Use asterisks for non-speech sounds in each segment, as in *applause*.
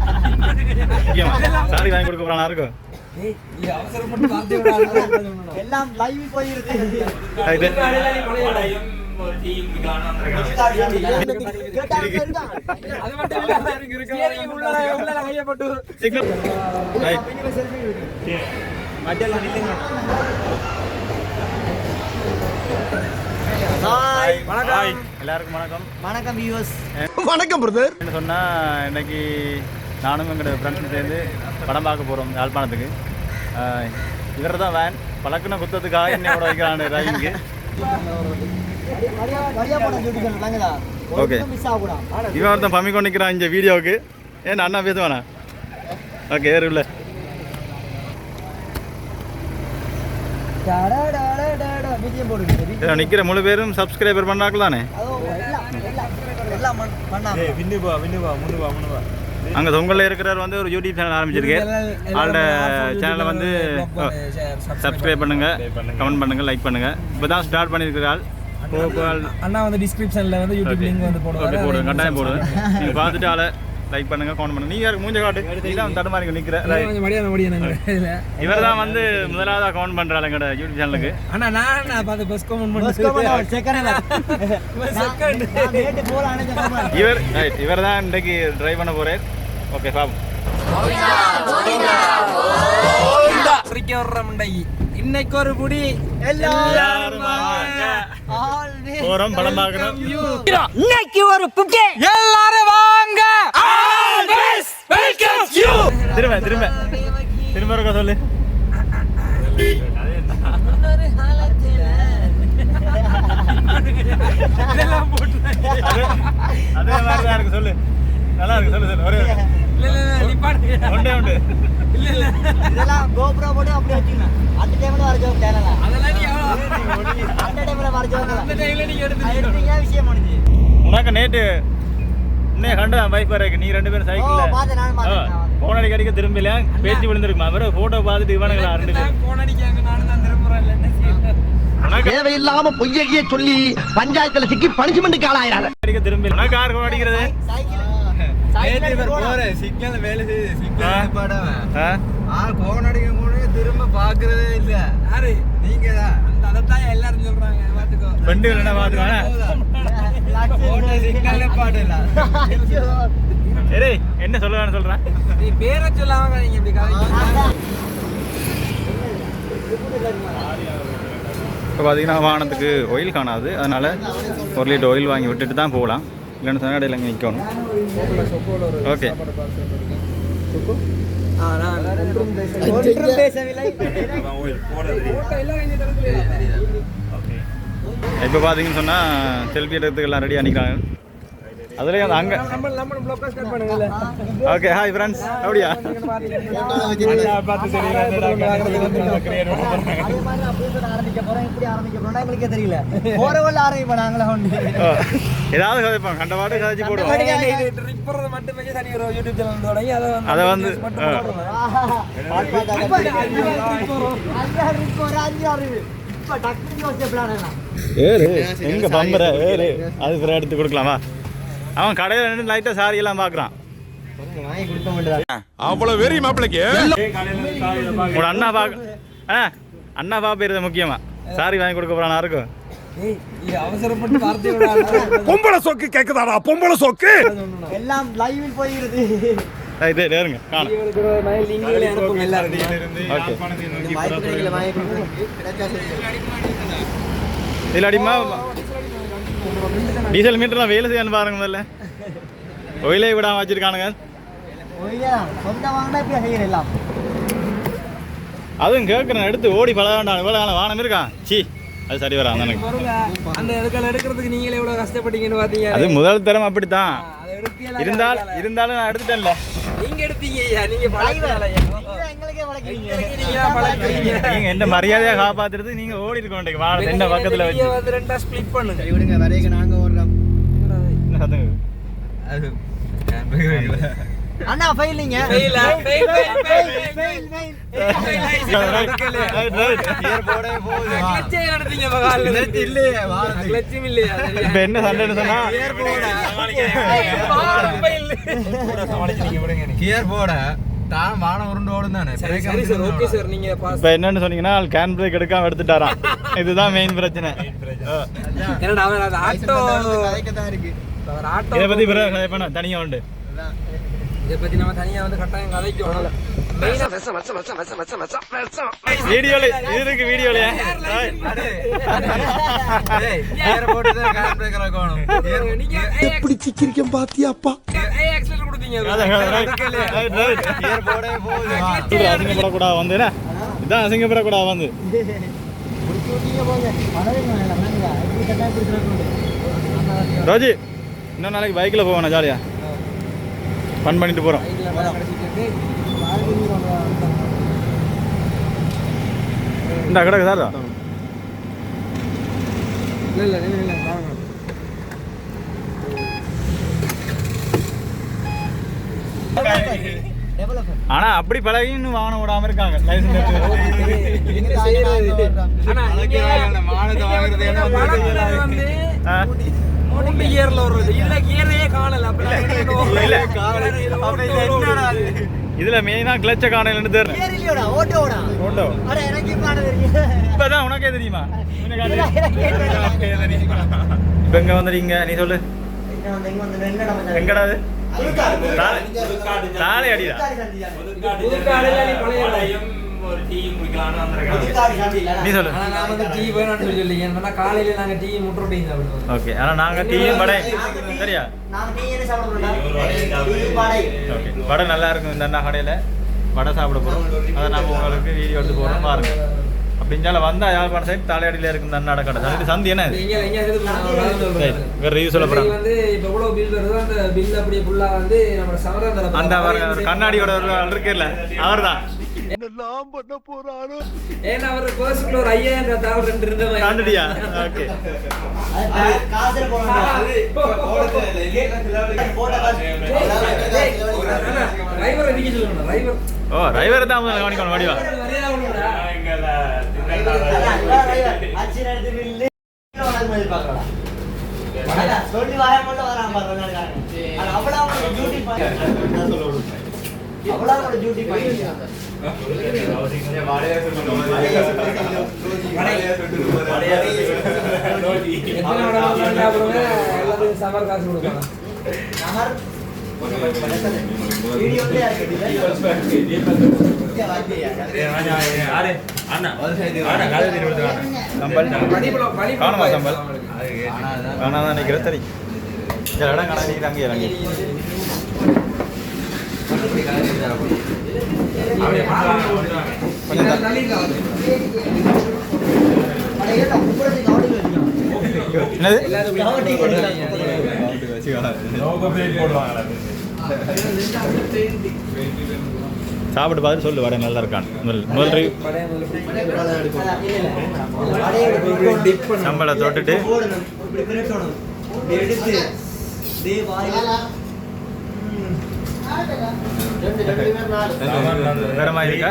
முக்கியமா சாரி வாங்கி கொடுக்க போறானா இருக்கும் எல்லாம் லைவ் கேட்டா கேட்டா. சிக்னல் ரைட் ஹாய் ஹாய் எல்லாருக்கும் வணக்கம். வணக்கம் வியூவர்ஸ் வணக்கம் பிரதர் என்ன சொன்னால் இன்னைக்கு நானும் எங்களோட ஃப்ரெண்ட்ஸும் சேர்ந்து படம் பார்க்க போகிறோம் யாழ்ப்பாணத்துக்கு. இவர் தான் வேன் பழக்கின குத்தத்துக்காக வைக்கிறான் ஜூட்டிக்கணும் நாங்களா Okay. மிஸ் ஆகக்கூடாது இவன் ஒருத்தன் பம்மி கொண்டு நிற்கிறான் இந்த வீடியோவுக்கு. ஏன் அண்ணா பேசுவானா? ஓகே ஏறு இதில் நிற்கிற முழு பேரும் சப்ஸ்கிரைபர் பண்ணாக்கள் தானே அதோ எல்லாம் எல்லாம் எல்லாம் பண்ண- பண்ணாம. அங்கே தொங்கலில் இருக்கிறவர் வந்து ஒரு யூடியூப் சேனல் ஆரம்பிச்சிருக்கு. அவளோட சேனலை வந்து சப்ஸ்கிரைப் பண்ணுங்க. கமெண்ட் பண்ணுங்க. லைக் பண்ணுங்க. இப்போ தான் ஸ்டார்ட் பண்ணியிருக்கிறாள் அண்ணா வந்து டிஸ்கிரிப்ஷன்ல வந்து யூடியூப் லிங்க் வந்து போடுவாங்க போடுவேன் கட்டாயம் போடுவேன் *laughs* நீங்கள் பார்த்துட்டு ஆளை லைக் பண்ணுங்க கமெண்ட் பண்ணுங்க. நீ யாருக்கு மூஞ்ச காட்டு? நீ தான் தடுமாறி இதுல. இவர் தான் வந்து முதலாவதாக கமெண்ட் பண்ணுறாள் எங்களோட யூடியூப் சேனலுக்கு அண்ணா நான் நான் பார்த்து பஸ் கமெண்ட் comment. இவர் ரைட் இவர் தான் இன்றைக்கு ட்ரைவ் பண்ண போகிறார் ஓகே பாப்போம். சிரிக்க வர்ற முண்டைக்கு இன்னைக்கு ஒரு புடி எல்லாரும் போகிறோம் படம் பார்க்குறோம் இன்னைக்கு ஒரு புக்கே எல்லாரும் திரும்ப திரும்ப. திரும்ப இருக்க சொல்லு. அது அதே மாதிரி தான் இருக்கு சொல்லு. நல்லா இருக்கு சொல்லு சொல்லு. ஒரே ஒன்றே உண்டு. இல்ல இல்ல. இதெல்லாம் GoPro போட்டு அப்படி வச்சுக்கணும். அந்த timeல வர joke தேவையில்ல. அதெல்லாம் நீ அந்த வர. டைம்ல எடுத்து விஷயம் முடிஞ்சு. உனக்கு நேற்று இன்னே கண்டு பைக் வரைக்கு நீ ரெண்டு பேரும் சைக்கிள் பார்த்தேன், நானும் பார்த்தேன். போன் அடிக்க அடிக்க திரும்பல பேச்சு விழுந்திருக்குமா அவரை போட்டோ பார்த்துட்டு இவனுங்களா ரெண்டு போன் அடிக்காங்க நானும் தான் திரும்புறேன் தேவையில்லாம பொய்யகிய சொல்லி பஞ்சாயத்துல சிக்கி பனிஷ்மெண்ட்டுக்கு ஆளாயிராங்க அடிக்க திரும்பல உனக்கு யார் போன் அடிக்கிறது சைக்கிள் சைக்கிள் போறேன். சிக்னல் வேலை செய்யுது? சிக்னல் போன் திரும்ப பாக்குறதே இல்ல யாரு நீங்க தான் அந்த அதைத்தான் எல்லாரும் சொல்றாங்க பாத்துக்கோ ஃப்ரெண்டு என்ன பார்த்துருவானே சிக்னல்ல பாடு இல்ல ஏய் என்ன சொல்லுவான்னு சொல்றேன் நீ பேரை சொல்லாம நீங்க இப்படி இப்போ பார்த்தீங்கன்னா வாகனத்துக்கு ஆயில் காணாது. அதனால் ஒரு லிட்டர் ஆயில் வாங்கி விட்டுட்டு தான் போகலாம். இல்லைன்னு சொன்னால் இடையில இங்கே நிற்கணும் ஓகே இப்போ பார்த்தீங்கன்னு சொன்னால் செல்ஃபி எடுக்கிறதுக்கு எல்லாம் ரெடியாக நிற்கிறாங்க அதுலேயும் அந்த அங்கே நம்ம நம்ம ப்ளாக் ஸ்டார்ட் பண்ணுங்கல ஓகே ஹாய் ஃப்ரெண்ட்ஸ் அப்படியா போற ஏதாவது கதைப்பாங்க கண்ட பாட்டு கதைச்சு போடுவோம் அதை வந்து. ஏறு எங்க பம்பர ஏறு அது பிறகு எடுத்து கொடுக்கலாமா அவன் கடையில் நின்று லைட்டாக சாரி எல்லாம் பார்க்குறான் அவ்வளவு வெறி மாப்பிளைக்கு உங்களோட அண்ணா பார்க்க ஆ அண்ணா பார்ப்பது முக்கியமா சாரி வாங்கி கொடுக்க போறானா இருக்கும் ஏய், இது அவசரப்பட்டு வார்த்தை விடாத. பொம்பளை சொக்கு கேக்குதாடா பொம்பளை சொக்கு எல்லாம் லைவில் போயிருது ரைட் ரைட் ஏறுங்க காணும் இவங்களுக்கு நீங்களே டீசல் மீட்டர்லாம் வேலை செய்யணும் பாருங்க முதல்ல. ஒயிலே விடாம வச்சிருக்கானுங்க. அதுவும் கேட்குறேன் எடுத்து ஓடி பழக வேண்டாம் இவ்வளோ காலம் வானம் இருக்கா? சி அது சரி எனக்கு பாருங்க, அந்த எடுக்கல் எடுக்கிறதுக்கு நீங்களே எவ்வளவு கஷ்டப்பட்டீங்கன்னு பாத்தீங்க. அது முதல் தரம் அப்படித்தான்? இருந்தால் இருந்தாலும் நான் எடுத்துட்டேன்ல. நீங்க எடுத்தீங்க ஐயா, நீங்க பழக்கல ஐயா. நீங்க என்ன மரியாதையா காப்பாத்துறது? நீங்க ஓடி இருக்க வேண்டிய வாழ என்ன பக்கத்துல வச்சு. வந்து ரெண்டா split பண்ணுங்க. விடுங்க வரைக்கும் நாங்க ஓடுறோம். அண்ணா fail fail, fail right, right. Gear போடவே போகுது. இல்லையே, இல்லையா? இப்ப என்ன சண்டைன்னு சொன்னா? கியர் போட. போட. தான் வானம் உருண்டு ஓடும் தானே? சரி ஓகே சார் நீங்க இப்ப என்னன்னு சொன்னீங்கன்னா கேன் பிரேக் எடுக்காம எடுத்துட்டாராம். இதுதான் மெயின் பிரச்சனை. என்னடா அவன் அது ஆட்டோ கதைக்கத்தான் இருக்கு. அவர் ஆட்டோ இதை பத்தி பிறகு உண்டு. இதை பத்தி நம்ம தனியா வந்து கட்டாயம் கதைக்கும் மெயினா வீடியோல இது இருக்கு வீடியோல எப்படி சிக்கிரிக்கம் போகுது. வா. அசிங்கப்படக்கூடாது வந்து என்ன? இதான் அசிங்கப்படக்கூடாது வந்து. ரோஜி இன்னும் நாளைக்கு பைக்கில் போவேண்ணா ஜாலியா? ஃபன் பண்ணிட்டு போகிறோம் இந்த கிடக்கு சார் இல்ல இல்ல இல்ல இல்ல வாங்க ஆனா அப்படி பழகி இன்னும் வாகனம் விடாம இருக்காங்க லைசன்ஸ் மூணு கியர்ல வருது இல்ல கியரையே காணல. அப்ப இல்ல. அது? இதுல மெயினா கிளச்ச காணலன்னு தெரியல. ஓட்டோ. இப்பதான் உனக்கே தெரியுமா? இப்ப எங்க வந்துறீங்க நீ சொல்லு. இங்க வந்து, இங்க வந்து, என்னடா மச்சான்? எங்கடா அது? புதுக்காடு. தாலை- தாலை அடிடா. நீ சொல்லு. ஆனா நான் வந்து டீ வேணும்னு சொல்லி சொல்லிங்க. ஏன்னா காலையில நாங்க டீ முட்டை டீ சாப்பிடுவோம். ஓகே. ஆனா நாங்க டீயும் வடை. சரியா? நாங்க டீ என்ன வடை. ஓகே. வடை நல்லா இருக்கும். இந்த அண்ணா கடையில் வடை சாப்பிட போகிறோம் அதை நம்ம உங்களுக்கு வீடியோ எடுத்து போகிறோம் பாருங்க. அப்படிஞ்சால வந்தா யாழ்ப்பாணம் சைடு தலையடியில் இருக்கும் இந்த அண்ணாட கடை. அது சந்தி என்ன? வேற review சொல்ல போறேன். வந்து இப்ப எவ்வளவு பில் வருதோ அந்த பில் அப்படியே ஃபுல்லா வந்து நம்ம சமரம் அந்த பாருங்க ஒரு கண்ணாடியோட ஒரு ஆள் இருக்குல்ல அவர் தான் ஏன்னா அவர் பர்சன்ல ஒரு ஐயாயிரம் தவிர ரெண்டு இருந்த மாதிரி தாண்டிட்டியா ஓகே அது கா- காசுல போடணும். போட்ட காசு. டிரைவர் அடிக்க சொல்லணும் டிரைவர் ஓ டிரைவர் தான் முதல்ல கவனிக்கணும் வடிவா மரியாதை பண்ணுடா. அதான், அதான் driver. அச்சு நேரத்துக்கு நில்லு. உனக்கு மாதிரி பார்க்கறடா. அதான், சொல்லி வாயை மட்டும் வரான் பாரு, வெள்ளாடுக்காரன். அது அவ்வளவு point. காசு கொடுக்கணும். நகர். சரி இடம் காணா நீங்க இறங்கி சாப்பிட்டு பார்த்து சொல்லு வடை நல்லா இருக்கான்னு முதல் முதல் review முதல்ல பிடிக்கணும். அதான், இல்ல, இல்ல. இந்த வடையை இப்படி dip பண்ணணும். சம்பளை தொட்டுட்டு போடணும். இப்படி பிரட்டணும். இப்படி எடுத்து இதே வாயில ம். வேற மாதிரி இருக்கா?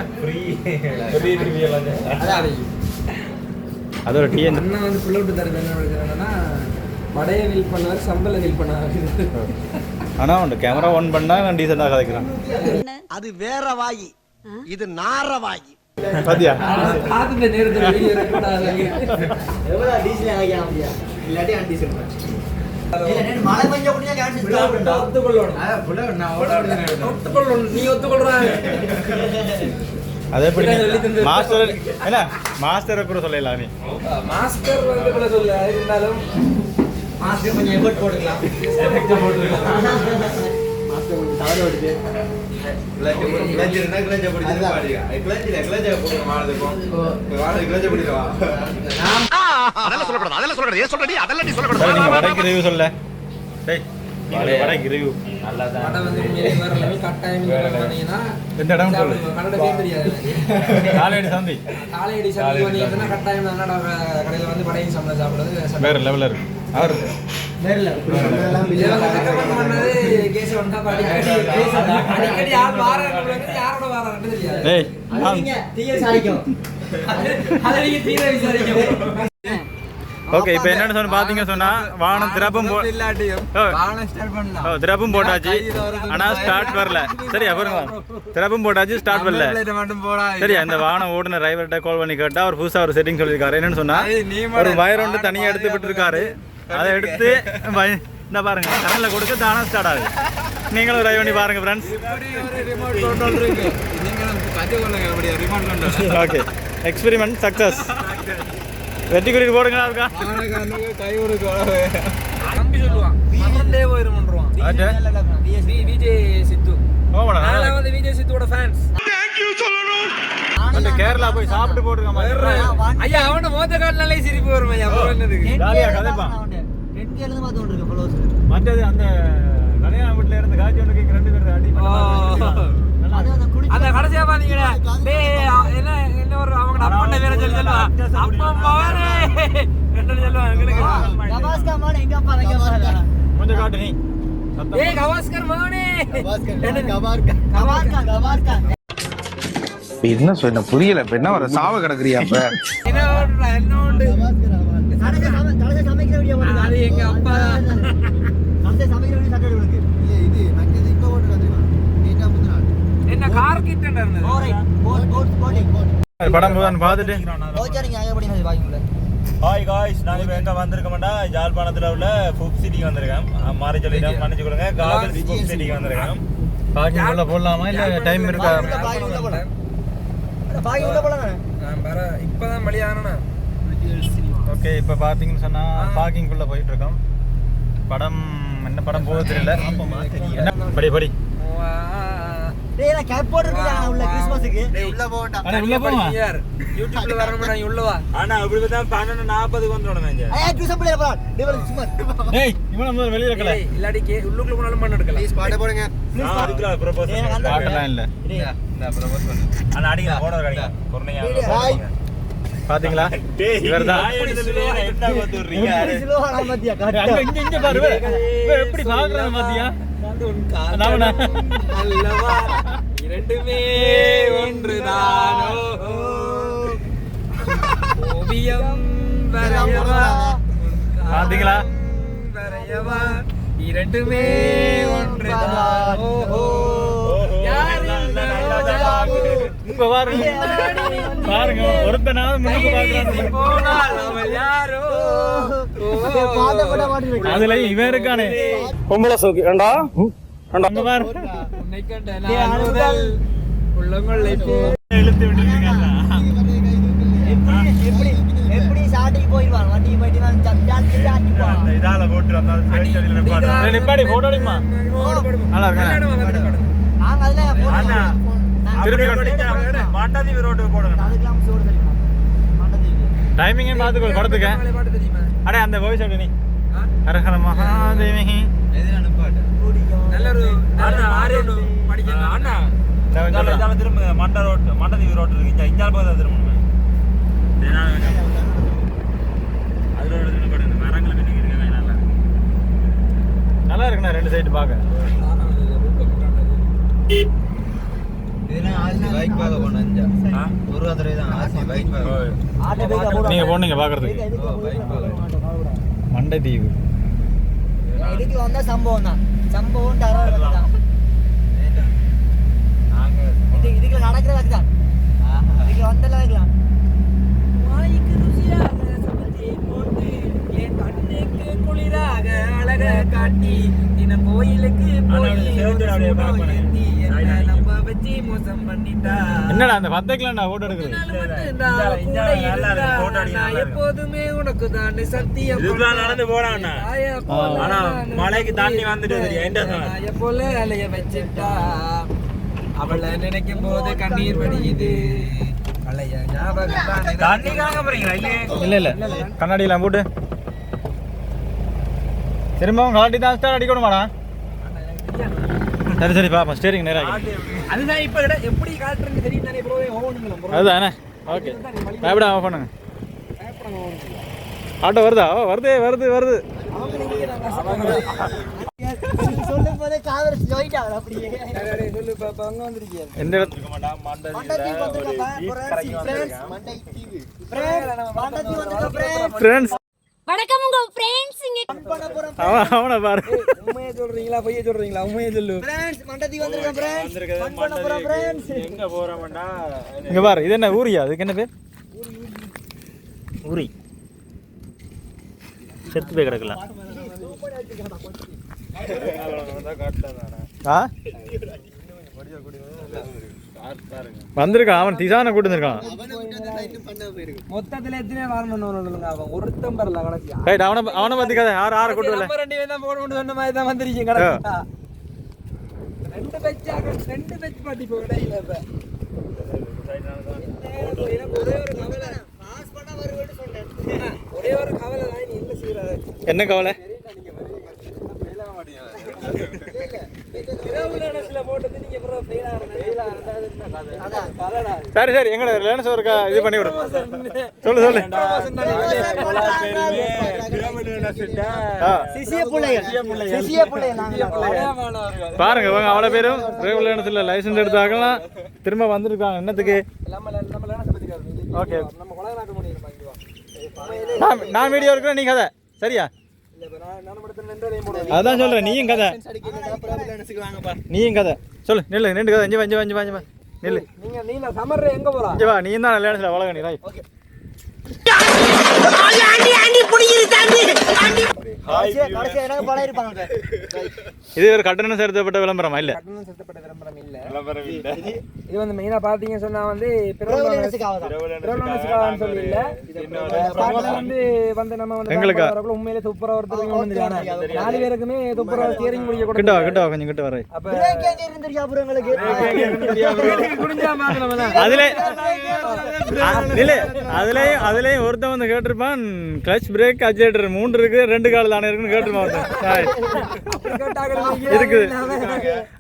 அதான் அது. அது ஒரு டீ அண்ணன் வந்து புள்ள விட்டு தரது என்ன பிரச்சனைனா வடையை வில் பண்ணாரு சம்பளை வில் பண்ணாரு ஆனா உண்டு கேமரா ஆன் பண்ணா நான் டீசெண்டாக கதைக்கிறேன். அது வேற வாயி. இது நார வாயி. பாத்தியா? எவ்வளவு டீசல் ஆகியா இல்லாட்டி அன்டீசல் அது எப்படி. மாஸ்டர் என்ன? மாஸ்டரை கூட சொல்லலாம் நீ? மாஸ்டர் வந்து கூட சொல்ல இருந்தாலும் மாஸ்டர் கொஞ்சம் எஃபர்ட் போட்டுக்கலாம். எஃபெக்ட் போட்டுருக்கலாம் மாஸ்டர் கொஞ்சம் தவறு வருது. அதெல்லாம் சொல்லக்கூடாது அதெல்லாம் சொல்லக்கூடாது. ஏன் சொல்றடி? அதெல்லாம் நீ சொல்லக்கூடாது. நீங்க வடைக்கு ரிவ்யூ சொல்ல. டேய் நீங்க வடைக்கு ரிவ்யூ வடை வந்து வேற கட்டாயம் பண்ணீங்கன்னா எந்த இடம் சொல்லு. கன்னட பேர் தெரியாது எனக்கு. காலையடி சந்தி காலையடி சமையல் பண்ணீங்கன்னா கட்டாயம் கன்னட கடையில் வந்து வடையும் சம்பளம் சாப்பிடுறது வேற லெவலில் இருக்கு. அவர் பண்ணது அடிக்கடி யார் வாராங்க யாரோட வாராங்கன்னு தெரியாது. டேய் நீங்க அதை நீங்க தீர விசாரிக்கணும் ஓகே இப்போ என்னன்னு சொன்ன பார்த்தீங்க சொன்னா பண்ணலாம். ஓ திறப்பும் போட்டாச்சு. ஆனால் ஸ்டார்ட் வரல. சரியா பாருங்க திறப்பும் போட்டாச்சு ஸ்டார்ட் வரல. சரியா இந்த வாகனம் ஓடுன டிரைவர்கிட்ட கால் பண்ணி கேட்டா அவர் புதுசா ஒரு செட்டிங் சொல்லியிருக்காரு. என்னன்னு சொன்னா ஒரு வயர் ஒன்று தனியாக எடுத்து விட்டுருக்காரு. அதை எடுத்து இந்த பாருங்க கரண்ட்ல கொடுக்க தானா ஸ்டார்ட் ஆகுது. நீங்களும் ட்ரைவ் பண்ணி பாருங்க ஃப்ரெண்ட்ஸ். ஓகே எக்ஸ்பெரிமெண்ட் சக்சஸ் வெற்றி குறி போடுங்க இருக்கா? கை கொடுக்க. தம்பி சொல்லுவான் மறந்தே போயிருமன்றுவான் வி- விஜய் சித்து ஓமடா வந்து விஜய் சித்துவோட ஃபேன்ஸ் அந்த கேரளா போய் சாப்பிட்டு போட்டுருக்க மாதிரி ஐயா அவன மோத்த காட்டினாலே சிரிப்பு வரும் ஐயா அப்புறம் என்னதுக்கு ஜாலியா கதைப்பான். ஃபாலோவர்ஸ் மற்றது அந்த கல்யாண வீட்டுல இருந்து காட்சி ஒன்றுக்கு ரெண்டு பேர் அடி அந்த கடைசியா பாத்தீங்களா? என்ன ஒரு அவங்க அப்பா வேற சொல்லி சொல்லுவா. அப்பா மவனே என்ன சொல்லுவான் எங்களுக்கு கபாஸ்கர் மாடு எங்க அப்பா எங்க அப்பா? கொஞ்சம் காட்டு நீ. ஏய் கவாஸ்கர் மவனே கபாஸ்கர் கபாஸ்கர் என்ன சொன்ன? புரியல இப்ப என்ன வர? சாவ கிடக்குறியா போடுங்க அது எங்க அப்பா. என்ன கார் கிட்ட இருந்தது படம் போதான் பார்த்துட்டு. ஹாய் காய்ஸ் நான் இப்போ எங்கே வந்திருக்கோம்டா யாழ்ப்பாணத்தில் உள்ள ஃபுக் சிட்டிக்கு வந்திருக்கேன் மாறி சொல்லிட்டேன் மன்னிச்சு கொடுங்க. காதல் ஃபுக் சிட்டிக்கு வந்திருக்கேன் பார்க்கிங் உள்ள போடலாமா? இல்லை டைம் இருக்கா? பாக்கி உள்ள போலாம் பாக்கி உள்ள போலாம் நான் வர இப்பதான் வெளியானா ஓகே இப்போ பார்த்தீங்கன்னு சொன்னால் பார்க்கிங்குள்ளே போயிட்டு இருக்கோம் படம் என்ன படம் போக தெரியல. படி படி. டேய் நான் கேப் போட்டுருக்காங்க உள்ள கிறிஸ்மஸ்க்கு உள்ள போட்டா அண்ணா, உள்ள போமா? யூடியூப்ல வரணும் நான் உள்ள வா. அப்படி ஏய் டேய் சும்மா டேய் இவன் முதல்ல வெளியே இருக்கல ஏய், இல்லாட்டி கே உள்ளுக்குள்ள போனாலும் பண்ண எடுக்கலாம். ப்ளீஸ் பாட்டு போடுங்க. எனக்கு அந்த- பாட்டெல்லாம் இல்லை. டேய். இந்த ப்ரொபோஸ் பண்ணு. ஆனா அடிங்க. போன அடிங்க. ஹாய் பாத்தீங்களா? இவர்தான். நான் எப்படி பாத்தியா? அல்லவா இரண்டுமே ஒன்றுதானோ. ஓவியம் வரையவா? பாத்தீங்களா? வரையவா? இரண்டுமே ஒன்றுதான். ஓஹோ. இப்ப பாருங்க பாருங்க முன்னுக்கு யாரோ பாத கூட மாட்டேங்குது அதுல இவன் இருக்கானே பொம்பளை சோக்கு பாரு நாள் இழுத்து இதால போட்டு நிப்பாடி நல்லா இருக்கா மாட்டாதீவி ரோட்டுக்கு போடுங்க அதுக்கெல்லாம் சோறு தெரியுமா பார்த்துக்கோ படத்துக்கு அடே அந்த வாய்ஸ் அப்படி நீ ஹரஹர மகாதேவி திரும்ப மண்ட ரோட் மண்டதீவி ரோட் இருக்கு இங்க இஞ்சால் ஒரு திரும்ப நல்லா இருக்குண்ணா ரெண்டு சைடு பார்க்க நீங்க போனீங்க பாக்குறதுக்கு? மண்டை தீவு இதுக்கு வந்தா சம்பவம் தான். சம்பவம் இது இதுக்கு நடக்கிறது தான் என்னடா அந்த பத்தைக்கலாம்டா போட்டோ எடுக்குது நாள் மட்டும்தான் அவ கூட இருந்தா, நான் எப்போதுமே உனக்கு தான் சத்தியம் நடந்து போல ஆனா, நான் மலைக்கு தண்ணி வந்துட்டு தெரியும், எந்த தான்? தாயை போல அலைய வச்சுட்டா. அவளை நினைக்கும் போது கண்ணீர் வடியுது. அலைய ஞாபகம் தண்ணி காக்க போறீங்களா இல்ல இல்ல. கண்ணாடி எல்லாம் போட்டு. திரும்பவும் கலாட்டி தான் அடிக்கணுமாடா? சரி சரி பாப்பா ஸ்டேரிங் நேராக அதுதான் இப்ப இட- எப்படி காட்டுறேன்னு தெரியும் தானே ப்ரோ ஓவனுங்களா ப்ரோ அதுதானே? ஓகே பயப்பட ஆஃப் பண்ணுங்க. ஆட்டோ வருதா? ஓ வருது வருது வருது. ஃப்ரெண்ட்ஸ் வணக்கம் உங்க ஃப்ரெண்ட்ஸ் இங்க. அவன் அவனை பாரு. உண்மையை சொல்றீங்களா பொய்ய சொல்றீங்களா? உண்மையை சொல்லு. Friends. மண்டத்தீவு வந்திருக்க friends. Fun பண்ண போறோம் friends. இங்க பாரு இது என்ன ஊரியா? அதுக்கு என்ன பேர்? ஊரி. செத்து போய் கிடக்கலாம். ஆ? வந்திருக்கான் அவன் திசான கூட்டு வந்திருக்கான் மொத்தத்துல எத்தனை சொல்லுங்க அவன். ஒருத்தம் வரல கடைசியா. ரைட் அவனை அவனை பத்தி கதை யார் யாரை கூட்டு ரெண்டு பேரும் தான் சொன்ன மாதிரி தான் வந்திருக்கீங்க கடைசியா. ரெண்டு பெச்சாக ரெண்டு பெச் பாட்டி இப்போ ஒரே ஒரு கவலை தான் நீ என்ன செய்யறாரு என்ன கவலை? சரி சரி எங்கட லேனஸ் ஒரு க- இது பண்ணி விடும் சொல்லு சொல்லு. பாருங்க இவங்க அவ்வளோ பேரும் டிரைவர் லேனஸில் லைசன்ஸ் எடுத்தாக்கலாம் திரும்ப வந்திருக்காங்க. என்னத்துக்கு? ஓகே நான் நான் வீடியோ இருக்கிறேன் நீ கதை. சரியா? ரெண்டு அதான் சொல்கிறேன் நீயும் கதை. நீயும் கதை. சொல்லு நில்லு நின்று கதை. அஞ்சு அஞ்சு அஞ்சு அஞ்சு நில்லு. நீங்க நீங்க சமர்ற எங்க போலாம் இங்கே வா நீ தான் லேனஸில் வளக நீ ரைட். இது ஒரு கட்டணம் செலுத்தப்பட்ட விளம்பரமா இல்லை? கட்டணம் செலுத்தப்பட்ட விளம்பரம் இல்ல. இது வந்து மெயினா பாத்தீங்க சொன்னா வந்து சொல்லி இல்ல. வந்து வந்து நம்ம வந்து எங்களுக்கா? உண்மையிலே துப்புரா ஒருத்தர் வந்து நாலு பேருக்குமே துப்புரா ஸ்டியரிங் முடிய கூட கிட்ட கொஞ்சம் கிட்ட வர அப்ப இருந்துருச்சு அப்புறம் உங்களுக்கு? குடிஞ்சா மாத்தலாம் அதுல இல்ல அதுலயும் அதுலயும் ஒருத்தன் வந்து கேட்டிருப்பான் கிளச் பிரேக் அஜிலேட்டர் மூன்று இருக்கு ரெண்டு கால் தானே இருக்குன்னு இருக்குது.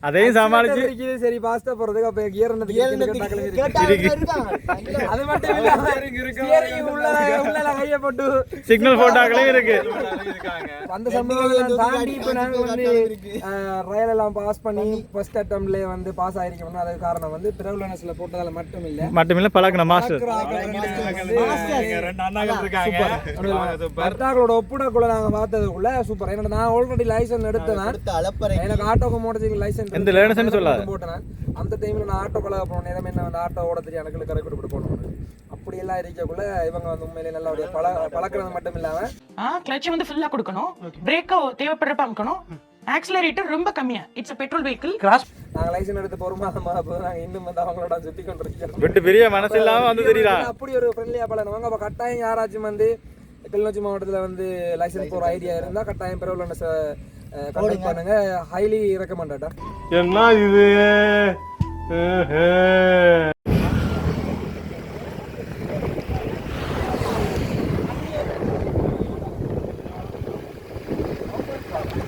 அதையும் சமாளிச்சு இருக்குது. சரி பாஸ்டா போறதுக்கு அப்ப கியர் அது மட்டும் இல்லாம steering உள்ள உள்ள கைய போட்டு. சிக்னல் போட்டாக்களையும் இருக்கு. அந்த சம்பவம் தாண்டி இப்ப நாங்க வந்து ரயில் எல்லாம் பாஸ் பண்ணி ஃபர்ஸ்ட் அட்டம்ப்ட்ல வந்து பாஸ் ஆயிருக்கோம்னா அதுக்கு காரணம் வந்து பிரபலனஸ்ல போட்டதால மட்டும் இல்ல மட்டுமில்ல. பழக்கின மாஸ்டர் பர்த்தாக்களோட ஒப்புடக்குள்ள நாங்க பார்த்ததுக்குள்ள சூப்பர் என்னோட நான் ஆல்ரெடி லைசன்ஸ் எடுத்தேன் எனக்கு ஆட்டோக்கு மோட்டர் லைசன்ஸ் எந்த லைசன்ஸ் சொல்லாத. போட்டேன் அந்த டைம்ல நான் ஆட்டோ கொலை போனேன் நேரம் என்ன வந்து ஆட்டோ ஓட தெரியும் எனக்கு கரை கொடுத்து போனேன் அப்படி எல்லாம் இருக்கக்குள்ள இவங்க வந்து உண்மையிலே நல்ல பழ பழக்கிறது மட்டும் இல்லாம கிளச் வந்து ஃபுல்லா கொடுக்கணும். பிரேக்கை தேவைப்படுறப்ப அமுக்கணும். ஆக்சிலரேட்டர் ரொம்ப கம்மியா. இட்ஸ் பெட்ரோல் வெஹிக்கிள் நாங்க லைசன்ஸ் எடுத்து ஒரு மாதம் போது நாங்க இன்னும் வந்து அவங்களோட சுத்தி கொண்டிருக்கோம் விட்டு பெரிய மனசு இல்லாம வந்து தெரியுதா? அப்படி ஒரு ஃப்ரெண்ட்லியா பழனவங்க அப்ப கட்டாயம் யாராச்சும் வந்து கிளிநொச்சி மாவட்டத்துல வந்து லைசன்ஸ் போற ஐடியா இருந்தா கட்டாயம் பிறகு கான்டாக்ட் பண்ணுங்க. ஹைலி ரெக்கமெண்டடா என்ன இது?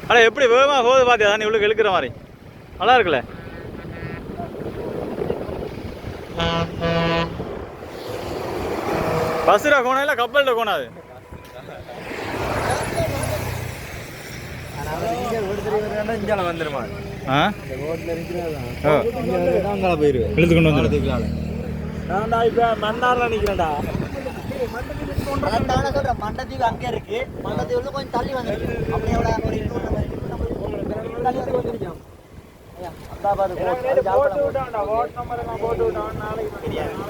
அட எப்படி வேகமா போகுது பாத்தியா? நீ இவ்வளவு இழுக்கிற மாதிரி. நல்லா இருக்குல்ல? பஸ்ஸில் கோணம் இல்லை கப்பல்கிட்ட கோணம் அது ஆ? ஓ. இழுத்து கொண்டு வந்துடும் அதான் நானே சொல்றேன் மண்டத்தீவு அங்கே இருக்கு மண்டத்தீவு வந்து கொஞ்சம் தள்ளி வந்துருக்கு அப்படியே ஒரு தள்ளி வந்து வந்திருக்கோம்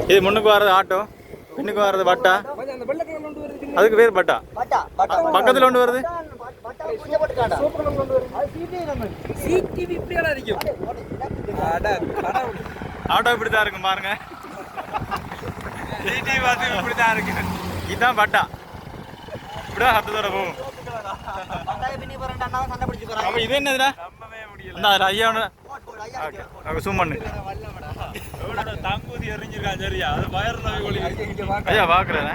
இது முன்னுக்கு வர்றது ஆட்டோ பின்னுக்கு வர்றது பட்டா. அதுக்கு பேர் பட்டா. பட்டா, பட்டா. பக்கத்துல கொண்டு வருது ஆட்டோ இப்படி தான் இருக்கும் பாருங்க. சிடி பார்த்து இப்படி தான் இருக்கு. இதுதான் பட்டா. இப்படிதான் சத்தத்தோட போகும். இது என்னதுடா? ஐயா, ஓகே ஓகே zoom பண்ணு. ஐயா பாக்குறேன்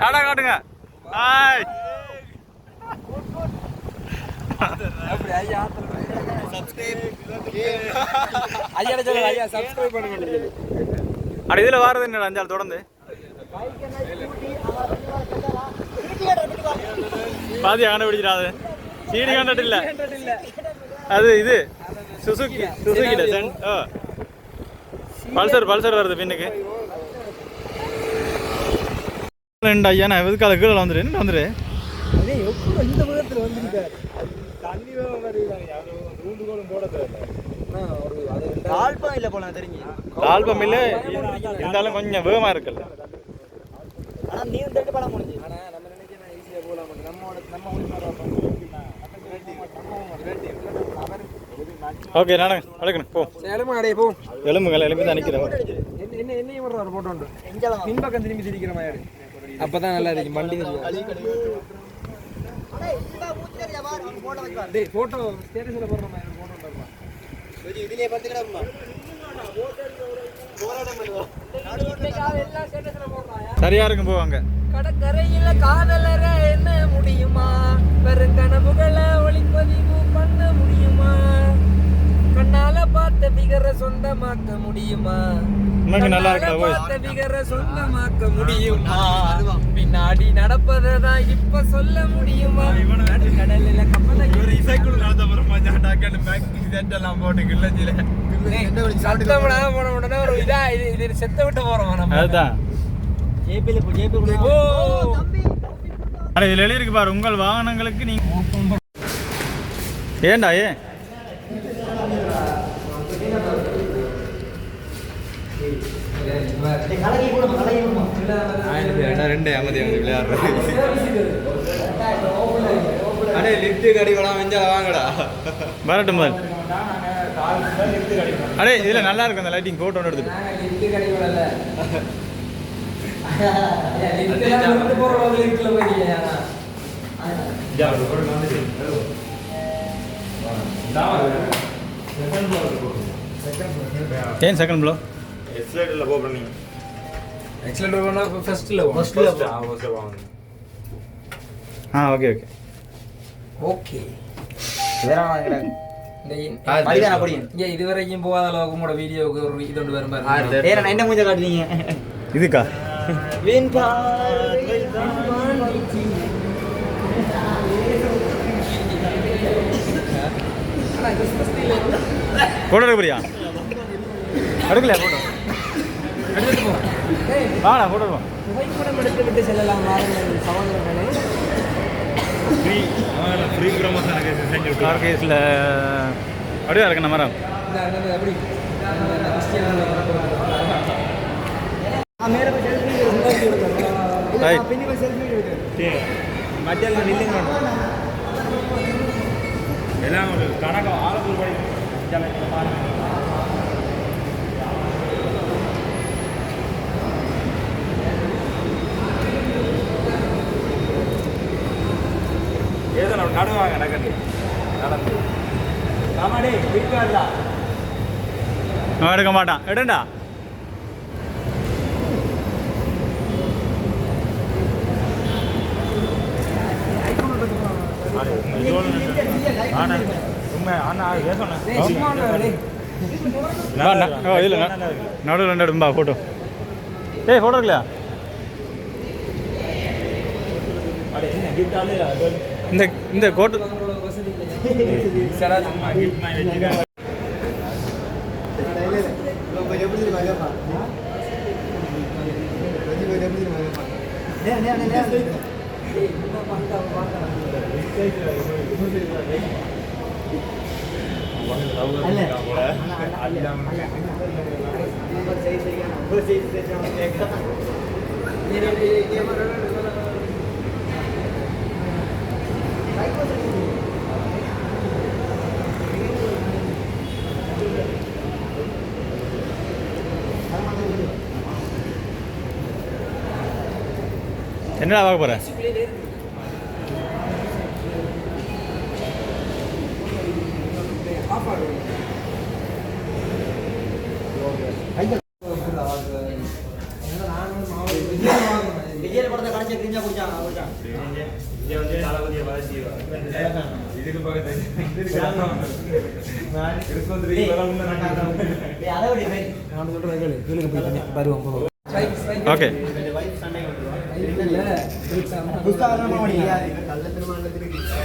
டாடா காட்டுங்க. ஹாய் அப்படி இதுல வாரது என்ன அஞ்சாள் தொடர்ந்து. பாதி கண்டுபிடிச்சிடாது சீடி கண்டுட்டு இல்ல. அது இது சுசுகி சுசுகிட்ட சென் ஓ. பல்சர் பல்சர் வருது பின்னுக்கு. ரெண்டு ஐயா நான் எதுக்காக கீழே வந்துரு என்ன வந்துரு அதே எப்படி இந்த விதத்தில் வந்துருக்காரு ஆல்பம் இல்ல போல தெரிஞ்சு. ஆல்பம் இல்ல இருந்தாலும் கொஞ்சம் வேகமா இருக்குல்ல. ஆனா நீ வந்து படம் முடிஞ்சு ஆனா நம்ம நினைக்கிறோம் ஈஸியாக போகலாம் நம்மளோட நம்ம உண்மை ஓகே நானே நடக்கணும் போ. சேலமா அடைய போ. எலும்புகள் எலும்பி தான் நிற்கிறேன் என்ன என்ன என்னையும் ஒரு ஒரு போட்டோ உண்டு எங்கெல்லாம் பின்பக்கம் திரும்பி சிரிக்கிற மாதிரி. அப்பதான் நல்லா டேய் போட்டோ ஸ்டேட்டஸ்ல போட்டோ இதுலயே பார்த்து கிடக்குமா சரியா இருக்கும் போவாங்க கடற்கரையில காதலர என்ன முடியுமா? வெறும் கனவுகளை ஒளிப்பதிவு பண்ண முடியுமா? கண்ணால பார்த்த பிகர சொந்தமாக்க முடியுமா? உனக்கு நல்லா இருக்கா சொந்தமாக்க முடியுமா? பின்னாடி நடப்பதை தான் இப்ப சொல்ல முடியுமா? கடலில கப்பலை சத்தம்னா போன உடனே ஒரு இதா இது இது செத்த விட்டு போறோம் நம்ம? அதுதான். ஜேபில ஜேபி ஓ அட இதுல எழுதிருக்கு பாரு உங்கள் வாகனங்களுக்கு நீங்க ஏன்டா ஏன் கலகி போடுமா கலகி போடுமா ரெண்டு அமைதி வந்து விளையாடுறேன் அடே லிஃப்ட் கடி வேணாம் வெஞ்சா வாங்கடா வரட்டும் முதல் அடே இதில் நல்லா இருக்கும் அந்த லைட்டிங் போட்டோ எடுத்துட்டு செகண்ட் ப்ளோ லிஃப்ட்ல வந்து போறோம் லிஃப்ட்ல போறீங்க ஏன் செகண்ட் ப்ளோ எக்ஸலென்ட் பண்ணா ஃபர்ஸ்ட்ல ஃபர்ஸ்ட்ல ஆ ஓகே ஓகே ஓகே வேற வாங்குறாங்க இந்த பைதான படியும் இங்க இதுவரைக்கும் போகாத அளவுக்கு உங்களோட வீடியோவுக்கு ஒரு இது ஒன்று வரும் பாருங்க. வேற நான் என்ன மூஞ்ச காட்டுறீங்க? இதுக்கா? வீண் பார்வை போட்டோ எடுக்கிறியா எடுக்கலையா போட்டோ எடுத்துட்டு போ ஏய், வாடா எடுப்போம் புகைப்படம் எடுத்து விட்டு செல்லலாம் வாருங்கள் சகோதரர்களே. கார் கேஸில் அப்படியே இருக்கு நம்ம மத்தியானம் நில்லுங்க. எல்லாம் கணக்கம் ஆலப்பூர் படி ஏதோ நம்ம நடுவாங்க நகர்ந்து நடந்து ஆமாடே பிடிக்காதா அவன் எடுக்க மாட்டான் எடுண்டா. இல்லை நடுவில் ரெண்டு எடும்பா ஃபோட்டோ ஏய் ஃபோட்டோ இல்லையா இந்த இந்த கோட்டு உங்களோட *laughs* வசதி இல்லையா? சரா சும்மா டேய், என்ன பண்ணா பார்க்கலாம். டேய், டேய், டேய், கேமரா கேமரா. என்னடா பார்க்க போற ஆஃப் ஆடு. என்ன நானும் மாவு விஜய் வாங்குனேன். விஜய் படத்தை கடைசி கிரிஞ்சா குடிச்சாங்க குடிச்சான் டேய், அதை விட வை. நான் சொல்றேன் கேளு. கீழே போய் தண்ணி வருவோம் போ. ஓகே வைஃப் சண்டை கொண்டு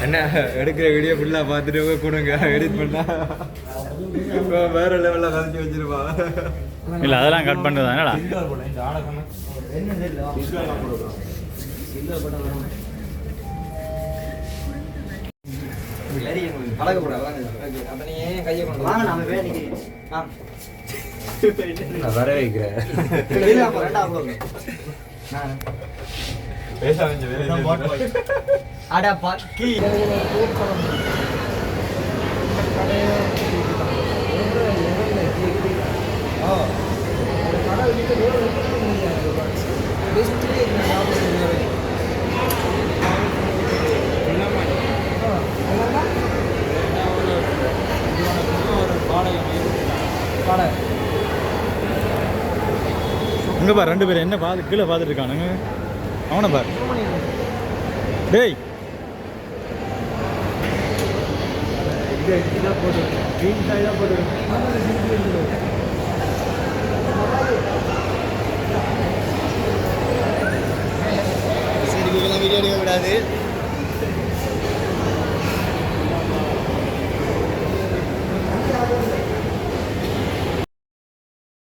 என்ன எடுக்கிற வீடியோ ஃபுல்லா பார்த்துட்டு போய் கொடுங்க எடிட் பண்ணா. இப்போ வேற லெவல்ல கதைச்சு வச்சிருப்பா. இல்லை அதெல்லாம் கட் பண்ணுறது என்னடா? அப்ப நீ ஏன் கையை கொண்டு வாங்க நம்ம பேர் நிக்கிறேன். ஆ. நான் வர வைக்கிறேன் இல்ல, அப்ப ரெண்டா போடுங்க. நான். பேச வேண்டிய அட பக்கி அங்கே பாரு ரெண்டு பேரும் என்ன பார்த்து கீழே பார்த்துட்டு இருக்கானுங்க. அவனை பாரு. டேய். சரி வீடியோ எடுக்க கூடாது.